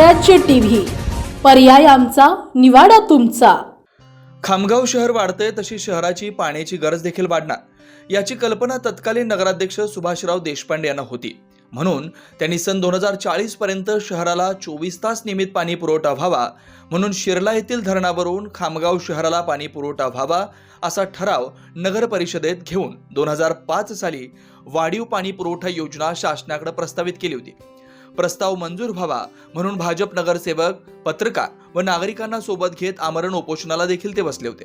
स्वराज्य टीव्ही. पर्याय आमचा निवाडा तुमचा. खामगाव शहर वाढतंय तशी शहराची पाण्याची गरज देखील वाढणार. याची कल्पना तत्कालीन नगराध्यक्ष सुभाषराव देशपांडे यांना होती. म्हणून त्यांनी सन दोन हजार चाळीस पर्यंत शहराला चोवीस तास नियमित पाणी पुरवठा व्हावा म्हणून शिरला येथील धरणावरून खामगाव शहराला पाणी पुरवठा व्हावा असा ठराव नगर परिषदेत घेऊन दोन हजार पाच साली वाढीव पाणी पुरवठा योजना शासनाकडे प्रस्तावित केली होती. प्रस्ताव मंजूर व्हावा. म्हणून भाजप नगरसेवक पत्रकार व नागरिकांना सोबत घेत आमरण उपोषणाला देखील ते बसले होते.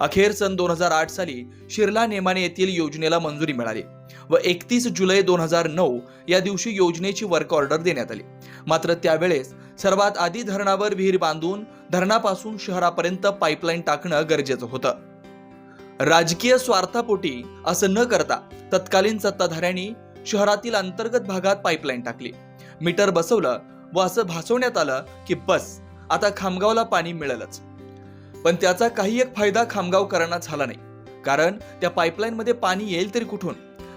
अखेर सन दोन हजार आठ साली शिरला नेमाने येथील योजनेला मंजुरी मिळाली व एकतीस जुलै दोन हजार नऊ या दिवशी योजनेची वर्क ऑर्डर देण्यात आली. मात्र त्यावेळेस सर्वात आधी धरणावर विहीर बांधून धरणापासून शहरापर्यंत पाईपलाईन टाकणं गरजेचं होतं. राजकीय स्वार्थापोटी असं न करता तत्कालीन सत्ताधाऱ्यांनी शहरातील अंतर्गत भागात पाईपलाईन टाकली. मीटर बसवलं व असं भासवण्यात आलं की बस आता खामगावला पाणी मिळेलच. पण त्याचा काही एक फायदा खामगावकरांना झाला नाही. कारण त्या पाईपलाईन मध्ये पाणी येईल तरी कुठून?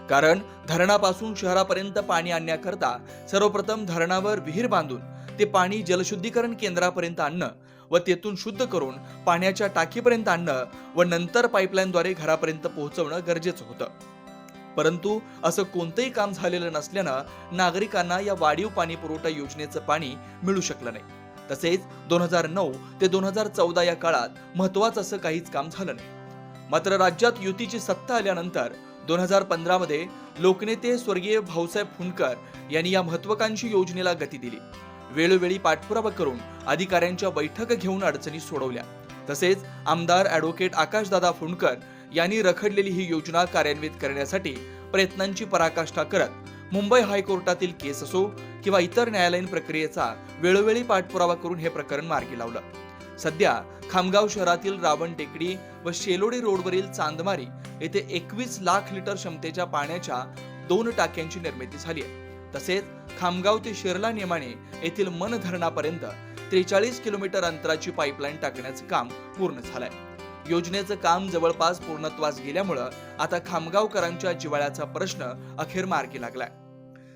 कारण धरणापासून शहरापर्यंत पाणी आणण्याकरता सर्वप्रथम धरणावर विहीर बांधून ते पाणी जलशुद्धीकरण केंद्रापर्यंत आणणं व तेथून शुद्ध करून पाण्याच्या टाकीपर्यंत आणणं व नंतर पाईपलाईनद्वारे घरापर्यंत पोहोचवणं गरजेचं होतं. परंतु असं कोणतंही काम झालेलं नसल्यानं नागरिकांना या वाढीव पाणी पुरवठा योजनेचं पाणी मिळू शकलं नाही. तसेच दोन हजार नऊ ते दोन हजार चौदा या काळात महत्वाचं असं काहीच काम झालं नाही. मात्र राज्यात युतीची सत्ता आल्यानंतर दोन हजार पंधरा मध्ये लोकनेते स्वर्गीय भाऊसाहेब फुंडकर यांनी या महत्वाकांक्षी योजनेला गती दिली. वेळोवेळी पाठपुरावा करून अधिकाऱ्यांच्या बैठक घेऊन अडचणी सोडवल्या. तसेच आमदार ॲडव्होकेट आकाशदादा फुंडकर यांनी रखडलेली ही योजना कार्यान्वित करण्यासाठी प्रयत्नांची पराकाष्ठा करत मुंबई हायकोर्टातील केस असो किंवा इतर न्यायालयीन प्रक्रियेचा वेळोवेळी पाठपुरावा करून हे प्रकरण मार्गी लावलं. सध्या खामगाव शहरातील रावण टेकडी व शेलोडी रोडवरील चांदमारी येथे एकवीस लाख लिटर क्षमतेच्या पाण्याच्या दोन टाक्यांची निर्मिती झाली आहे. तसेच खामगाव ते शिरला नेमाने येथील मन धरणापर्यंत त्रेचाळीस किलोमीटर अंतराची पाईपलाईन टाकण्याचं काम पूर्ण झालंय. योजनेचं काम जवळपास पूर्णत्वास गेल्यामुळं आता खामगावकरांच्या जिवाळ्याचा प्रश्न अखेर मार्गी लागलाय.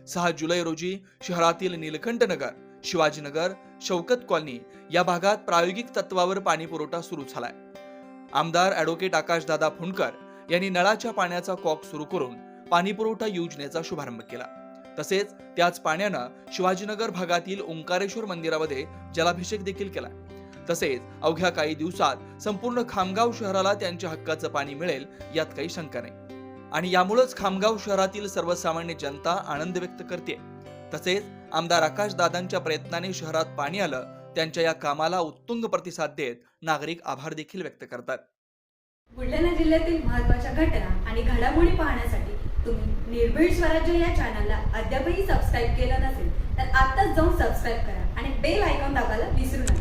सहा जुलै रोजी शहरातील निलकंठ नगर शिवाजीनगर शौकत कॉलनी या भागात प्रायोगिक तत्वावर पाणी पुरवठा सुरू झालाय. आमदार ॲडव्होकेट आकाशदादा फुंडकर यांनी नळाच्या पाण्याचा कॉक सुरू करून पाणी पुरवठा योजनेचा शुभारंभ केला. तसेच त्याच पाण्यानं शिवाजीनगर भागातील ओंकारेश्वर मंदिरामध्ये जलाभिषेक देखील केला. तसेच अवघ्या काही दिवसात संपूर्ण खामगाव शहराला त्यांच्या हक्काचं पाणी मिळेल यात काही शंका नाही. आणि यामुळेच खामगाव शहरातील सर्वसामान्य जनता आनंद व्यक्त करते तसेच आमदार आकाश दादांच्या प्रयत्नाने शहरात पाणी आलं त्यांच्या या कामाला उत्तुंग प्रतिसाद देत नागरिक आभार देखील व्यक्त करतात. बुलढाणा जिल्ह्यातील महत्त्वाच्या घटना आणि घडामोडी पाहण्यासाठी तुम्ही निर्भीड स्वराज्य या चॅनलला अद्यापही सबस्क्राईब केलं नसेल तर आत्ताच जाऊन सबस्क्राईब करा आणि बेल आयकॉन दाबायला विसरू नका.